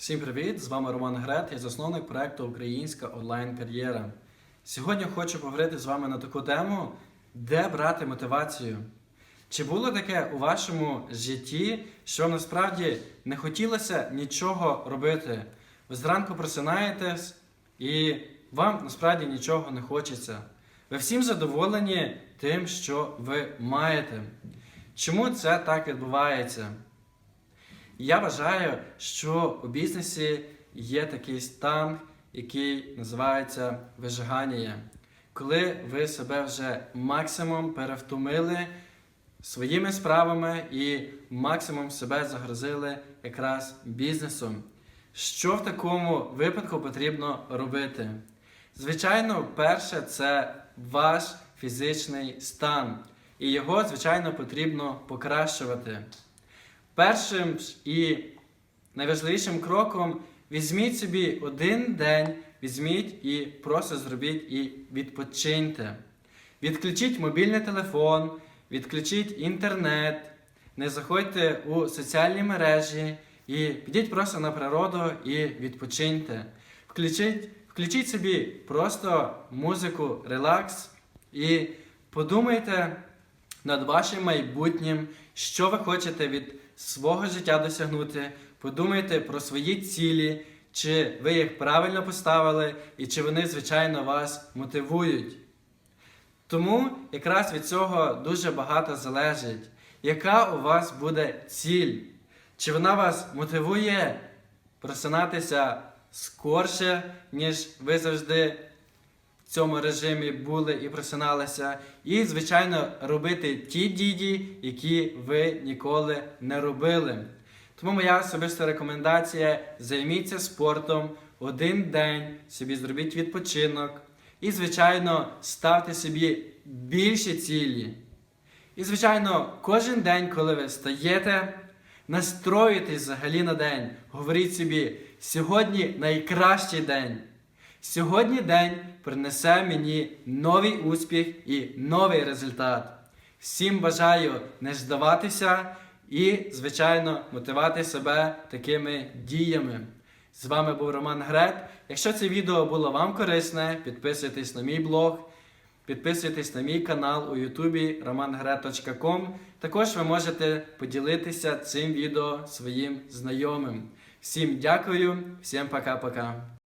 Всім привіт! З вами Роман Грет, я засновник проекту Українська онлайн-кар'єра. Сьогодні хочу поговорити з вами на таку тему, де брати мотивацію. Чи було таке у вашому житті, що насправді не хотілося нічого робити? Ви зранку просинаєтесь і вам насправді нічого не хочеться. Ви всім задоволені тим, що ви маєте. Чому це так відбувається? Я вважаю, що у бізнесі є такий стан, який називається вижигання. Коли ви себе вже максимум перевтомили своїми справами і максимум себе загрузили якраз бізнесом. Що в такому випадку потрібно робити? Звичайно, перше це ваш фізичний стан, і його, звичайно, потрібно покращувати. Першим і найважливішим кроком візьміть собі один день, візьміть і просто зробіть і відпочиньте. Відключіть мобільний телефон, відключіть інтернет, не заходьте у соціальні мережі і підіть просто на природу і відпочиньте. Включіть, включіть собі просто музику, релакс і подумайте над вашим майбутнім, що ви хочете від свого життя досягнути. Подумайте про свої цілі, чи ви їх правильно поставили, і чи вони, звичайно, вас мотивують. Тому якраз від цього дуже багато залежить, яка у вас буде ціль. Чи вона вас мотивує просинатися скорше, ніж ви завжди в цьому режимі були і просиналися, і, звичайно, робити ті дії, які ви ніколи не робили. Тому моя особиста рекомендація: займіться спортом один день, собі зробіть відпочинок. І, звичайно, ставте собі більші цілі. І, звичайно, кожен день, коли ви встаєте, настроюйтесь взагалі на день. Говоріть собі, сьогодні найкращий день. Сьогодні день принесе мені новий успіх і новий результат. Всім бажаю не здаватися і, звичайно, мотивувати себе такими діями. З вами був Роман Грек. Якщо це відео було вам корисне, підписуйтесь на мій блог, підписуйтесь на мій канал у ютубі romangret.com. Також ви можете поділитися цим відео своїм знайомим. Всім дякую, всім пока-пока.